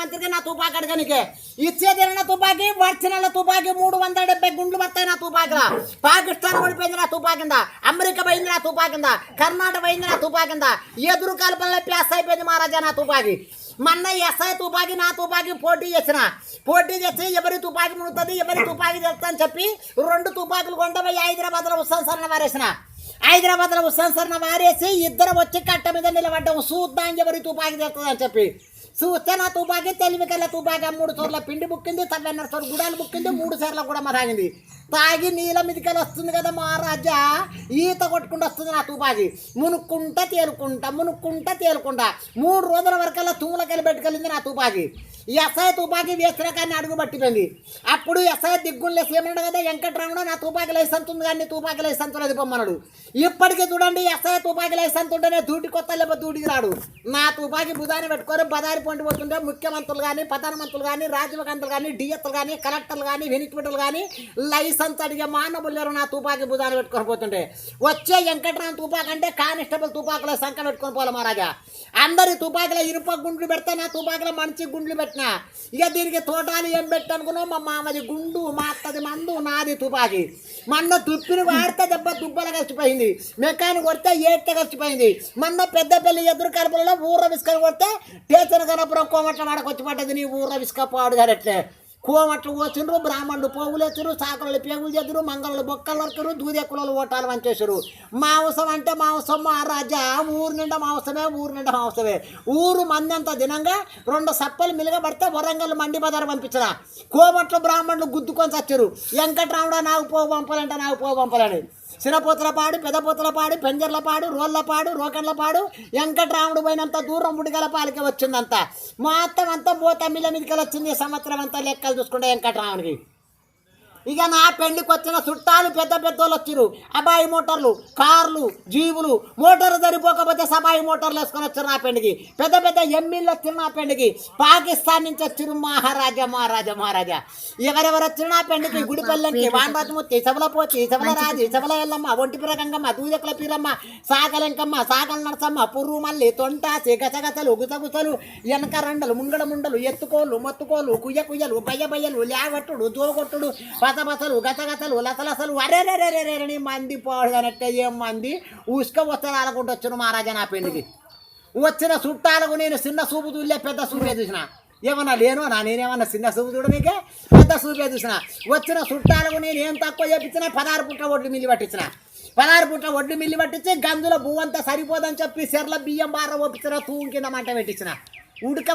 మంత్రికి నా తుపాకి అడగనికే. ఇచ్చేది నా తుపాకి వచ్చిన తుపాకి మూడు వందల డెబ్బై గుండ్లు పడతాయి నా తుపాకిలా. పాకిస్తాన్ ఓడిపోయింది నా తుపాకింద. అమెరికా పోయింది నా తుపాకింద. కర్ణాటక పోయింది నా తుపాకింద. ఎదురు కల్పనలో ప్యాస్ అయిపోయింది మహారాజా నా తుపాకి. మొన్న ఎస్ఐ తుపాకి నా తుపాకి పోటీ చేసిన. పోటీ చేసి ఎవరి తుపాకి ముడుతుంది ఎవరి తుపాకి తెలుస్తా అని చెప్పి రెండు తుపాకులు కొండపోయి హైదరాబాద్లో ఉత్సవం సరణ వారేసిన. హైదరాబాద్లో ఉత్సవం సరణ వారేసి ఇద్దరు వచ్చి కట్ట మీద నిలబడ్డం. చూద్దాం ఎవరి తుపాకి తెలుస్తుంది అని చెప్పి. చూస్తే నా తుపాకి తెలివికల్లా తుపాకి. మూడు సార్లు పిండి బుక్కింది తవ్వన్నర సార్లు గుడాలు బుక్కింది మూడు సార్లు కూడా మా తాగింది. తాగి నీళ్ళ మీదకెళ్ళి వస్తుంది కదా మహారాజా ఈత కొట్టుకుంటూ వస్తుంది నా తుపాకి. మునుక్కుంటా తేలుకుంటా మునుక్కుంటా తేలుకుంటా. మూడు రోజుల వరకల్లా తూములకెళ్ళి పెట్టుకెళ్ళింది నా తుపాకి. ఎస్ఐ తుపాకీ వ్యతిరేకాన్ని కానీ అప్పుడు ఎస్ఐ దిగ్గులు ఏమన్నాడు కదా వెంకట్రాముడు నా తుపాకీ లైసెన్స్ ఉంది కానీ తుపాకీ లైసెన్స్ లేదు పొమ్మన్నాడు ఇప్పటికీ చూడండి ఎస్ఐ తుపాకి లైసెన్స్ ఉంటేనే దూటి కొత్త లేకపోతే దూటికి రాడు. నా తుపాకి బుధాన్ని పెట్టుకొని బదారి పొంటి పోతుంటే ముఖ్యమంత్రులు కానీ ప్రధానమంత్రులు కానీ రాజ్యమంత్రులు కానీ డిఎత్లు కానీ కలెక్టర్లు కానీ వెనికిపెట్టలు కానీ లైసెన్స్ అడిగే మానవులు నా తుపాకి బుధాన్ని పెట్టుకొని పోతుంటే? వచ్చే వెంకటరామ తుపాకి అంటే కానిస్టేబుల్ తుపాకుల సంఖ్య పెట్టుకొని పోలే మహారాజా. అందరి తుపాకుల ఇరుప గుండ్లు పెడితే నా తుపాకుల మంచి గుండ్లు పెట్టి పెట్టిన. ఇక దీనికి తోటాలు ఏం పెట్టనుకున్నావు? మా మామది గుండు మా అత్తది మందు నాది తుపాకి. మన్న తుప్పిని వాడితే దెబ్బ దుబ్బల కలిసిపోయింది. మెకానిక్ కొడితే ఏట్ట కలిసిపోయింది. మన్న పెద్ద పెళ్ళి ఎదురు కలపలలో ఊర విసుకలు కొడితే టీచర్ కనపురం కోమట్ల వాడకొచ్చి పడ్డది. నీ ఊర్ర విసుక పాడు కరెక్టే కోమట్లు పోతుండ్రు బ్రాహ్మణులు పోగులు ఎత్తురు సాకులు పేగులు చేతురు మంగళలు బొక్కలు నరుకురు దూదెక్కులు ఓటాలు వంచేసారు మాంసం అంటే మాంసం మహారాజా ఊరు నిండా మాంసమే ఊరు నిండా మాంసమే. ఊరు మందంత దినంగా రెండు సప్పలు మిలగబడితే వరంగల్ మండి బజారు పంపించరా. కోమట్లు బ్రాహ్మణులు గుద్దుకొని చచ్చారు వెంకట్రాముడు నాకు పోగు పంపాలంటే నాకు పోగు పంపాలని చిన్నపోతుల పాడు పెద్దపోతుల పాడు పెంజర్ల పాడు రోళ్ళ పాడు రోకన్ల పాడు వెంకట్రాముడు పోయినంత దూరం ఉడిగల పాలకి వచ్చిందంత. మొత్తం అంతా పోతమ్మిల మీదకి వచ్చింది సంవత్సరం అంతా లెక్కలు చూసుకుంటే వెంకటరాముడికి ఇక నా పెళ్ళికి వచ్చిన చుట్టాలు పెద్ద పెద్దోళ్ళు వచ్చిరు అబాయి మోటార్లు కార్లు జీవులు మోటార్ సరిపోకపోతే సబాయి మోటార్లు వేసుకొని వచ్చారు నా పెళ్ళికి పెద్ద పెద్ద ఎమ్మెల్యేలు వచ్చిరు నా పెళ్ళికి పాకిస్తాన్ నుంచి వచ్చిరు మహారాజా మహారాజా మహారాజా. ఎవరెవరు వచ్చిరు నా పెళ్ళికి గుడిపల్లెంకి వానరాజమూర్తి ఇసవల పోచి ఇసవల రాజు ఇసవల ఎల్లమ్మ ఒంటి పిరగంగమ్మ దూదకుల పీరమ్మ సాకలెంకమ్మ సాకల నరసమ్మ పుర్రు మల్లి తొంటాసి గసగసలు గుసగుసలు వెనక రండలు ముంగడ ముండలు ఎత్తుకోలు మొత్తుకోలు కుయ్య కుయ్యలు బయ్య బయ్యలు లేవట్టుడు దోగొట్టుడు పసపసలు గసగసలు లసలసలు అరేరేరేరేరేని మంది పోడగనట్టే ఏం మంది ఉసుక వస్తారు ఆలకుంటూ వచ్చాను మహారాజా నా పెళ్ళికి వచ్చిన చుట్టాలకు నేను చిన్న సూపు చూడలే పెద్ద సూపే చూసిన. ఏమన్నా లేను నా నేనేమన్నా చిన్న సూపు చూడనీకే పెద్ద సూపే చూసిన. వచ్చిన చుట్టాలకు నేను ఏం తక్కువ చేపించిన పదహారు పుట్ల ఒడ్లు మిల్లి పట్టించిన. పదహారు పుట్ల ఒడ్లు మిల్లి పట్టించి గంజుల భూ అంతా సరిపోదని చెప్పి సెర్ల బియ్యం బార ఒప్పించిన తూం కింద మంట పెట్టించిన. ఉడక